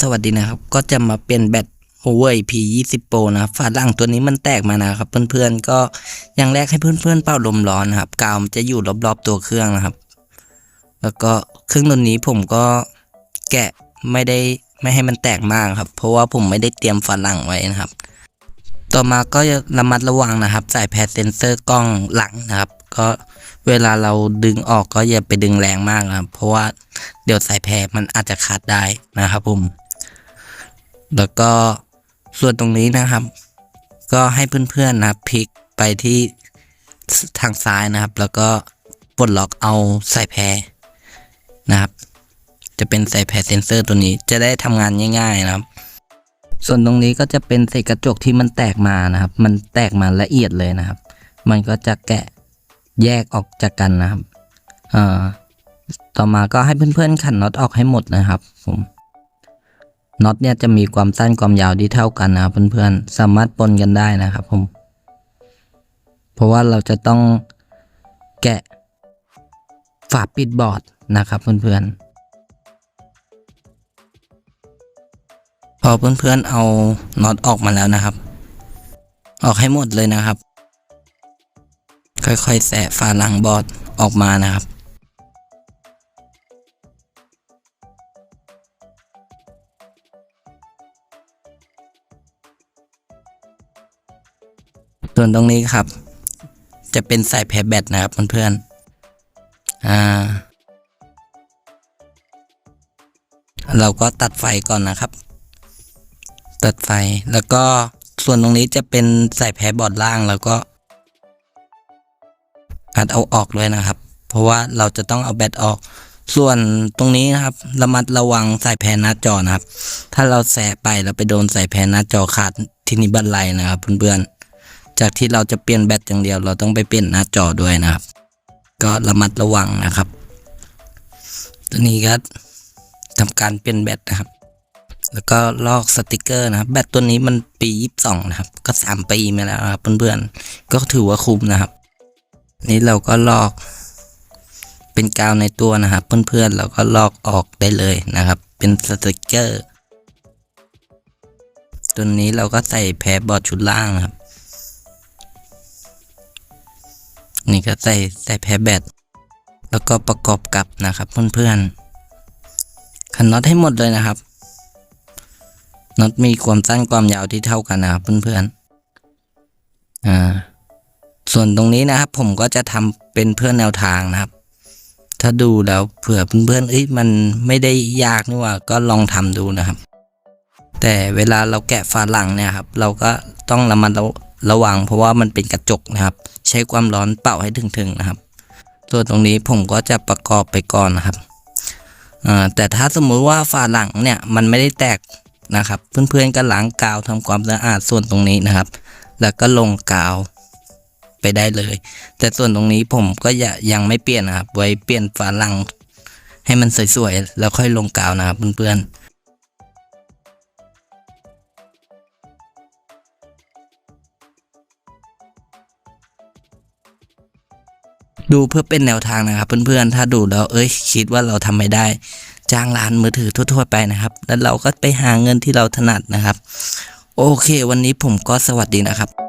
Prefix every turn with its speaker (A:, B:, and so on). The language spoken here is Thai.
A: สวัสดีนะครับ ก็จะมาเปลี่ยนแบต Huawei P20 Pro นะครับฝาหลังตัวนี้มันแตกมานะครับ เพื่อนๆก็อย่างแรกให้เพื่อนๆเป่าลมร้อนนะครับ กาวมันจะอยู่รอบๆตัวเครื่องนะครับ แล้วก็เครื่องตัวนี้ผมก็แกะไม่ได้ไม่ให้มันแตกมากครับ เพราะว่าผมไม่ได้เตรียมฝาหลังไว้นะครับ ต่อมาก็ระมัดระวังนะครับใส่แพดเซนเซอร์กล้องหลังนะครับ ก็เวลาเราดึงออกก็อย่าไปดึงแรงมากนะครับ เพราะว่าเดี๋ยวสายแพรมันอาจจะขาดได้นะครับผม แล้วก็ส่วนตรงนี้นะครับ ก็ให้เพื่อนๆนะครับพลิกไปที่ทางซ้ายนะครับ แล้วก็ปลดล็อกเอาสายแพรนะครับ จะเป็นสายแพรเซนเซอร์ตัวนี้จะได้ทำงานง่าย ๆนะครับ ส่วนตรงนี้ก็จะเป็นเศษกระจกที่มันแตกมานะครับ มันแตกมาละเอียดเลยนะครับ มันก็จะแกะแยกออกจากกันนะครับ เอ่อต่อมาก็ให้เพื่อนๆขันน็อตออกให้หมดนะครับ ผม น็อตเนี่ยจะมีความสั้นความยาวที่เท่ากันนะครับเพื่อนๆ สามารถปนกันได้นะครับผม เพราะว่าเราจะต้องแกะฝาปิดบอร์ดนะครับเพื่อนๆ พอเพื่อนๆเอาน็อตออกมาแล้วนะครับ ออกให้หมดเลยนะครับ ค่อยๆแสะฝาหลังบอร์ดออกมานะครับ ส่วนตรงนี้ครับ จะเป็นสายแพรแบตนะครับเพื่อนๆอ่า เราก็ตัดไฟก่อนนะครับ ตัดไฟแล้วก็ส่วนตรงนี้จะเป็นสายแพรบอร์ดล่างแล้วก็อัดเอาออกเลยนะครับ เพราะว่าเราจะต้องเอาแบตออก ส่วนตรงนี้นะครับ ระมัดระวังสายแพรหน้าจอนะครับ ถ้าเราแสะไปแล้วไปโดนสายแพรหน้าจอขาดที่นิบันไลนะครับเพื่อนๆ จากที่เราจะเปลี่ยนแบตอย่างเดียว เราต้องไปเปลี่ยนหน้าจอด้วยนะครับ ก็ระมัดระวังนะครับ ตัวนี้ก็ทำการเปลี่ยนแบตนะครับ แล้วก็ลอกสติกเกอร์นะครับ แบตตัวนี้มันปียี่สิบสองนะครับ ก็สามปีมาแล้วนะครับเพื่อนๆ ก็ถือว่าคุ้มนะครับ นี่เราก็ลอกเป็นกาวในตัวนะครับเพื่อนๆเราก็ลอกออกได้เลยนะครับ เป็นสติกเกอร์ตัวนี้เราก็ใส่แพรบอร์ดชุดล่างครับ นี่ก็ใส่ใส่แพรแบตแล้วก็ประกอบกับนะครับเพื่อนๆขันน็อตให้หมดเลยนะครับน็อตมีความสั้นความยาวที่เท่ากันนะครับเพื่อนๆอ่าส่วนตรงนี้นะครับ ผมก็จะทำเป็นเพื่อนแนวทางนะครับ ถ้าดูแล้วเผื่อเพื่อนๆเอ้ยมันไม่ได้ยากนี่ว่าก็ลองทำดูนะครับ แต่เวลาเราแกะฝาหลังเนี่ยครับ เราก็ต้องระมัดระ ระวังเพราะว่ามันเป็นกระจกนะครับ ใช้ความร้อนเป่าให้ถึงๆนะครับ ส่วนตรงนี้ผมก็จะประกอบไปก่อนนะครับแต่ถ้าสมมุติว่าฝาหลังเนี่ยมันไม่ได้แตกนะครับ เพื่อนๆก็ล้างกาวทำความสะอาดส่วนตรงนี้นะครับ แล้วก็ลงกาวไปได้เลย แต่ส่วนตรงนี้ผมก็ยยังไม่เปลี่ยนนะครับ ไว้เปลี่ยนฝาหลังให้มันสวยๆแล้วค่อยลงกาวนะครับเพื่อนๆ ดูเพื่อเป็นแนวทางนะครับ เพื่อนๆ ถ้าดูแล้วเอ้ยคิดว่าเราทำไม่ได้ จ้างร้านมือถือทั่ว ๆ ไปนะครับ แล้วเราก็ไปหาเงินที่เราถนัดนะครับ โอเค วันนี้ผมก็สวัสดีนะครับ